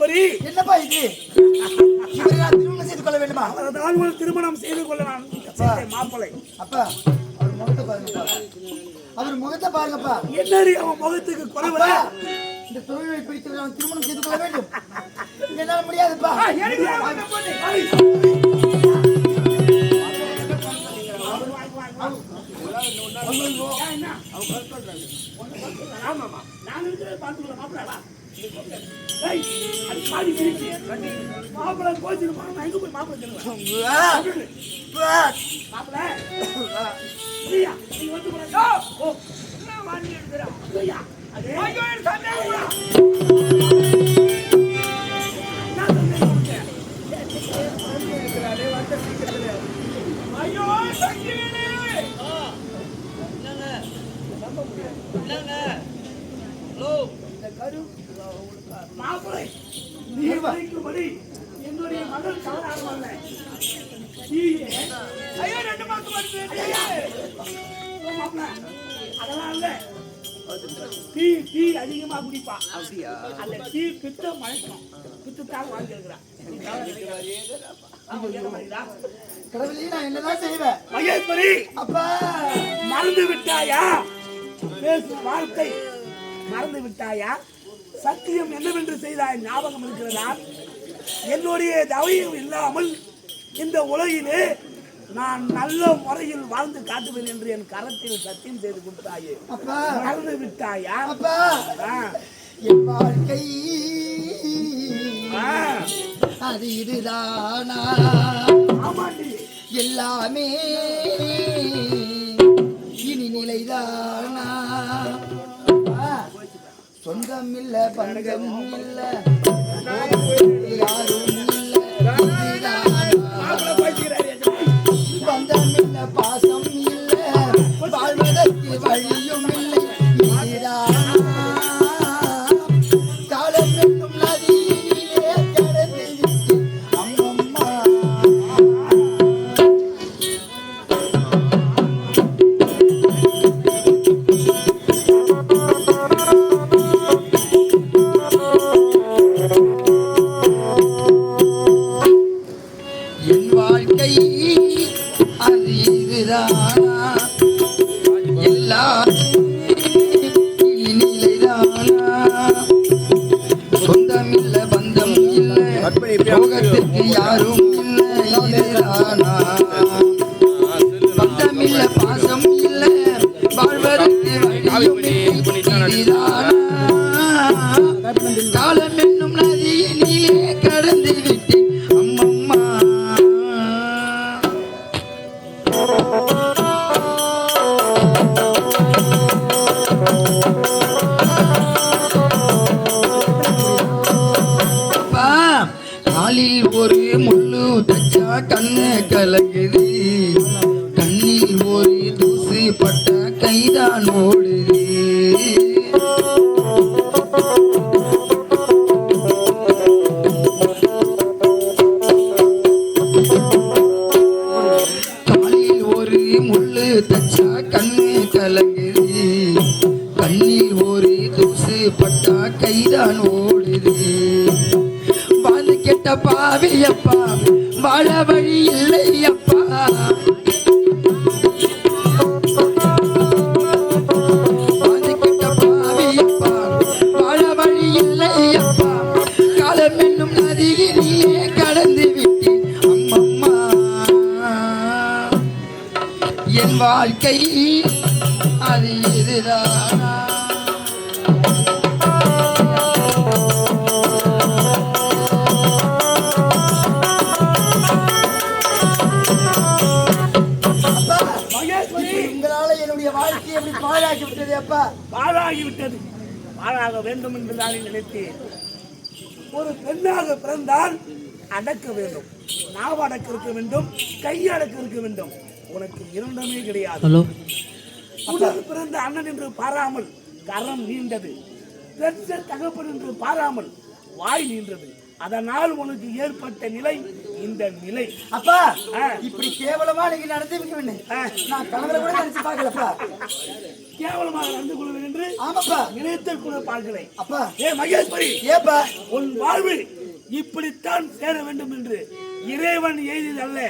மகேஸ்வரி என்னப்பா இது? இவரை நான் திருமணம் செய்து கொள்ள வேண்டுமா? அவர்தான் ஒரு திருமணம் செய்து கொள்ள நான் செய்தேன் மாப்பிள்ளை. அப்பா அவர் முகத்தை பாருங்கப்பா. அவர் முகத்தை பாருங்கப்பா. என்னடி அவன் முகத்துக்கு அப்பா, இந்த தொழிலை பிடித்து நான் திருமணம் செய்து கொள்ள வேண்டும். என்னால முடியாதுப்பா. மாப்பிள்ளா கோச்சிருமா நான் எங்க போய் மாப்பிள்ளை சொல்லுவேன் மாப்பிள்ளை. நீ வந்து ஓ வாங்கி ஐயா ஐயோ கரு நீ என்னுடைய மகள் தவறாக ஐயோ ரெண்டு மாசம் வருது மாப்பிள்ளை அதெல்லாம் இல்ல. டீ டீ அதிகமா குடிப்பா. அந்த டீ பித்த மயக்கணும் பித்தத்தால் வாங்கியிருக்கிறா கடவுளே நான் என்னதான் செய்வேன்? மகேஸ்வரி! அப்பா! மறந்து விட்டாயா? பேசும் வார்த்தை. மறந்து விட்டாயா? சத்தியம் என்னவென்று செய்தாய் ஞாபகம் இருக்கிறதா? என்னுடைய தவையும் இல்லாமல் இந்த உலகிலே நான் நல்ல முறையில் வாழ்ந்து காட்டுவேன் என்று என் கரத்தில் சத்தியம் செய்து கொடுத்தாயே. மறந்து விட்டாயா? என் வாழ்க்கை அது இதுதானா எல்லாமே இனி நிலைதானா? சொந்தம் இல்ல. பந்தம் இல்ல. யாரும் இல்ல. இதுதானா எல்லாம் நிலைதானா சொந்தம் இல்ல. பந்தம் இல்ல காலில் ஒரு முள்ளு தச்சா கண்ணு கலங்குது கண்ணில் ஒரு தூசு பட்ட கைதான் ஓடுது பட்டா கைதான் ஓடுது. வாழ்ந்து கெட்ட பாவியப்பா வாழ வழி இல்லை அப்பா. வாழ்ந்து கெட்ட பாவியப்பா வாழ வழி இல்லை அப்பா. காலம் என்னும் கடந்து விட்டு அம்மம்மா. என் வாழ்க்கை அது இதுதானா? எப்படி பாழாக்கி விட்டது அப்பா? பாழாகிவிட்டது பாழாக வேண்டும் என்று நான் நினைத்தேன் ஒரு பெண்ணாக பிறந்தால் அடக்க வேண்டும். நாவ அடக்க இருக்க வேண்டும் கை அடக்க இருக்க வேண்டும். உனக்கு இரண்டுமே கிடையாது. உனக்கு பிறந்த அண்ணன் என்று பாராமல் கரம் நீண்டது. பெற்ற தகப்பன் என்று பாராமல் வாய் நீண்டது. அதனால் உனக்கு ஏற்பட்ட நிலை இந்த நிலை. அப்பா. இப்படி கேவலமா நீங்க ஆ. நான் கனவுல கூட நினைச்சு பார்க்கலப்பா. கேவலமாக நடந்து கொள்வது என்று ஆமாப்பா. நினைத்த கூட பார்க்கலை அப்பா. ஏ மகேஸ்வரி ஏப்பா. உன் வாழ்வு இப்படித்தான் சேர வேண்டும் என்று இறைவன் எய்தியது அல்ல.